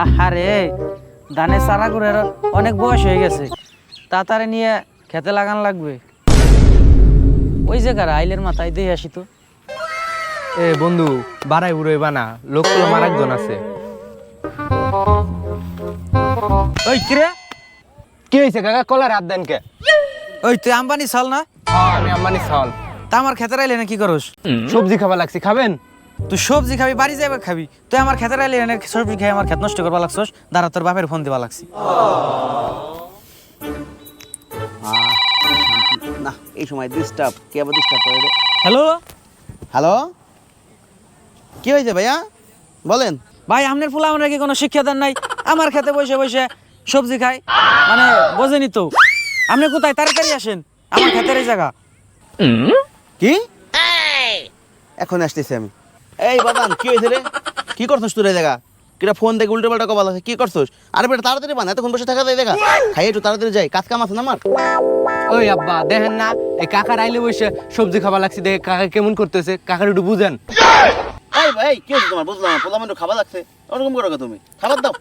আহারে ধানের চারা করে অনেক বয়স হয়ে গেছে। তাড়াতাড়ি নিয়ে খেতে লাগান লাগবে। ওই জায়গার আইলের মাথায় দিয়ে আসি তো। এ বন্ধু বাড়াই বুড়োই বানা লোকগুলো আমার একজন আছে। ওই কিরে? কি হয়েছে কাকা? কলার হাত দেন কে? ওই তুই আম্বানি চাল না? আমি আম্বানি সাল তা আমার খেতে আইলে না কি করস? সবজি খাবার লাগছে খাবেন? তুই সবজি খাবি বাড়ি যাবে খাবি। তুই আমার খেতে আইলে না সবজি খাই আমার খেত নষ্ট করবা লাগছস। দাঁড়া তোর বাপের ফোন দিবা লাগছি। না এই সময় ডিস্টার্ব কে আবার ডিস্টার্ব করে হ্যালো হ্যালো কি হয়েছে ভাইয়া? বলেন। ভাই আপনার ফুলা আমরা কি কোনো শিক্ষা দেন নাই। আমার খেতে বসে বসে সবজি খাই। মানে বোঝেনি তো। আপনি কোথায়? তাড়াতাড়ি আসেন। আমার খেতের এই জায়গা। কি? এখন আসতেছি আমি। এই বাদান কি হয়েছে রে? কি করছিস তোর এই জায়গা? কিটা ফোন দেখে উল্টো পাল্টা কবাল আছে কি করছিস? আরে বেটা তাড়াতাড়ি বানা এতক্ষণ বসে থাকা যায় দেখা খাই একটু তাড়াতাড়ি যাই কাজ কাম আছে না আমার? ওই আব্বা দেখেন না এই কাকার আইলে বসে সবজি খাবার লাগছে দেখে কাকা কেমন করতেছে কাকার একটু বুঝেন। এই ভাই কি হয়েছে তোমার? বুঝলাম পোলাম একটু খাবার লাগছে। ওরকম করো তুমি। খাবার দাও।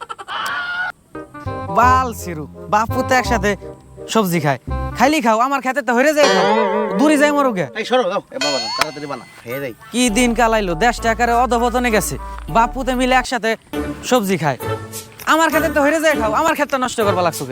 বাল সিরু বাপু তো একসাথে সবজি খায়। খাইলি খাও আমার খেতে তো হয়ে যায় দূরে যাই মরুকে এই সরো দাও এ বাবা তাড়াতাড়ি বানা খেয়ে যাই। কি দিন কালাইলো দেশ টাকারে অধপতনে গেছে। বাপুতে মিলে একসাথে সবজি খায়। আমার খেতে তো হয়ে যায় খাও। আমার খেতে নষ্ট করবা লাগছো